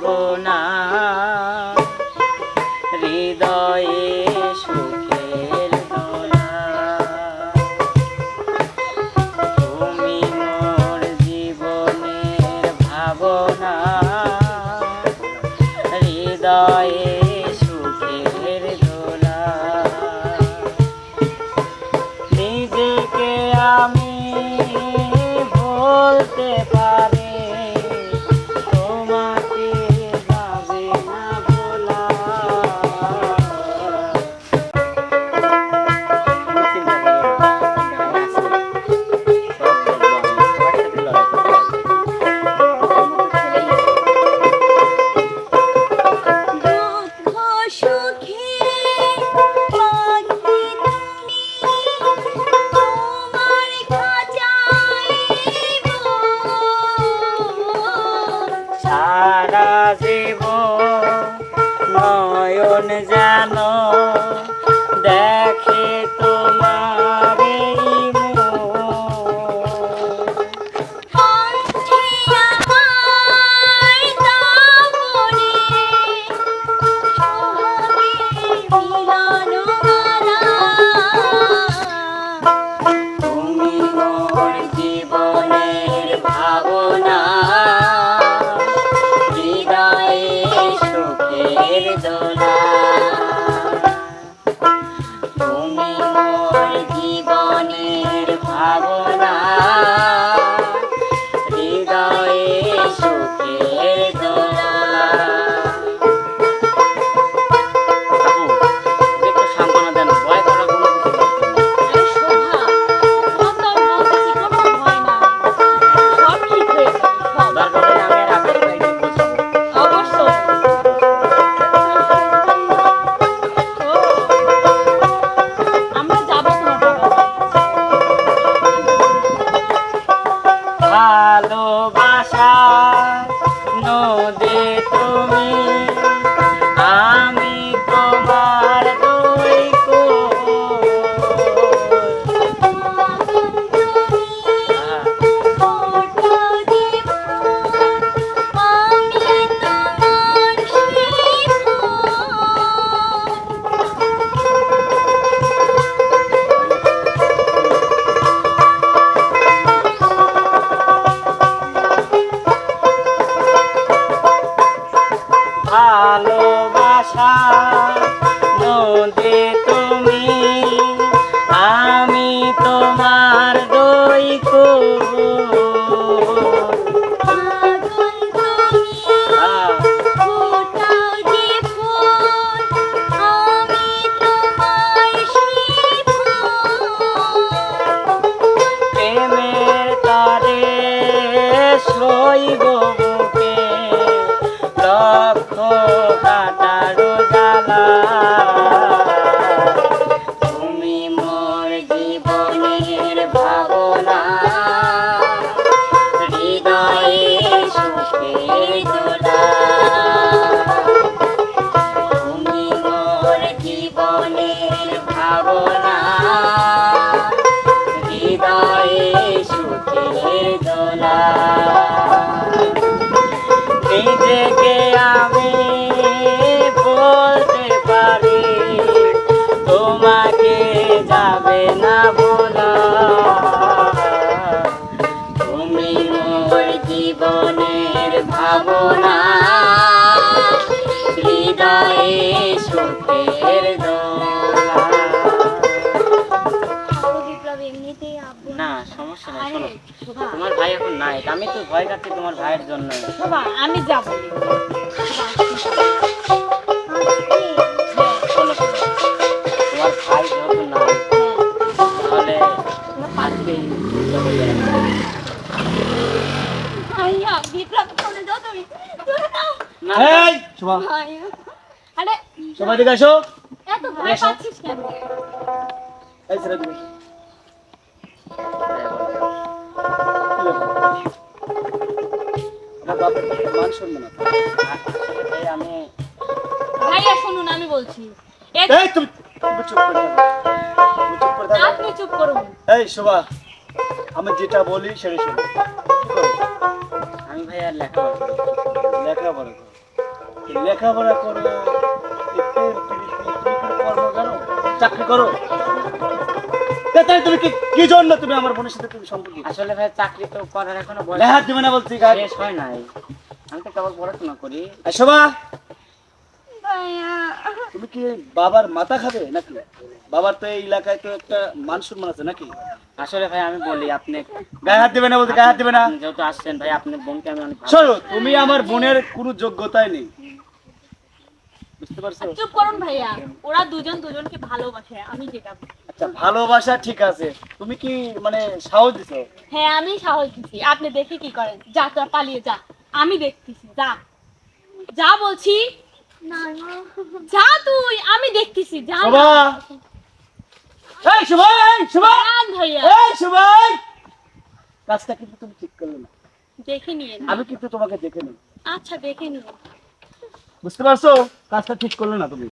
ভাবনা হৃদয়ে নয়ন নদী তুমি আমি তোমার দুই সেই প্রেমের তারে শৈব বুকে লক্ষ জীবনের ভাবনা। হৃদয়ে তুমি মোর জীবনের ভাবনা। না সমস্যা নাই শোনো। তোমার ভাই এখন নাই আমি তো ভয় কাটছি তোমার ভাইয়ের জন্য। আমি যাব তোমার ভাই যেহেতু নাই তাহলে আজকেই শোভা। দিকে আসো এত ভয় পাচ্ছিস কেন? এই ছেড়ে দিবে। আমি ভাইয়া শুনুন আমি বলছি। এই তুমি তুমি চুপ করে চুপ করে থাকো। আপনি চুপ করুন। এই শোভা আমি যেটা বলি সেটাই শোনো। আমি ভাই আর লেখাপড়া করি। লেখাপড়া করো লেখাপড়া করো একটু কর্ম জানো চাকরি করো। তাই তুমি কি কি জন্য তুমি আমার বোনের সাথে তুমি সম্পর্ক আসলে ভাই চাকরি তো করার এখনও বয়স লেহাত দিবে না বলছি গায়ে শেষ হয় নাই। আমি তো কেবল পড়াশোনা করি। শোভা! তুমি কি বাবার মাথা খাবে নাকি? বাবার তো এই এলাকায় তো একটা মান সম্মান আছে নাকি? আসলে ভাই আমি বলি আপনি গায়ে হাত দিবে না বলতে গায়ে হাত দিবে না। যেহেতু আসছেন ভাই আপনি বোনকে আমি অনেক শোনো তুমি আমার বোনের কোনো যোগ্যতাই নেই। বুঝতে পারছ? চুপ করুন ভাইয়া ওরা দুজন দুজনকে ভালোবাসে আমি যেটা আচ্ছা ভালোবাসা ঠিক আছে তুমি কি মানে সাহস দিছো? হ্যাঁ আমি সাহস দিচ্ছি আপনি দেখে কি করেন? যা তোরা পালিয়ে যা। আমি দেখতেছি যা। যা বলছি যা তুই আমি দেখতেছি যা। শোভা! এই শোভা এই শোভা! ভাইয়া। এই শোভা কাজটা কিন্তু তুমি ঠিক করলে না। দেখে নিয়ে আমি কিন্তু তোমাকে দেখে নিই আচ্ছা দেখে নিন বুঝতে পারছ? কাজটা ঠিক করলে না তুমি।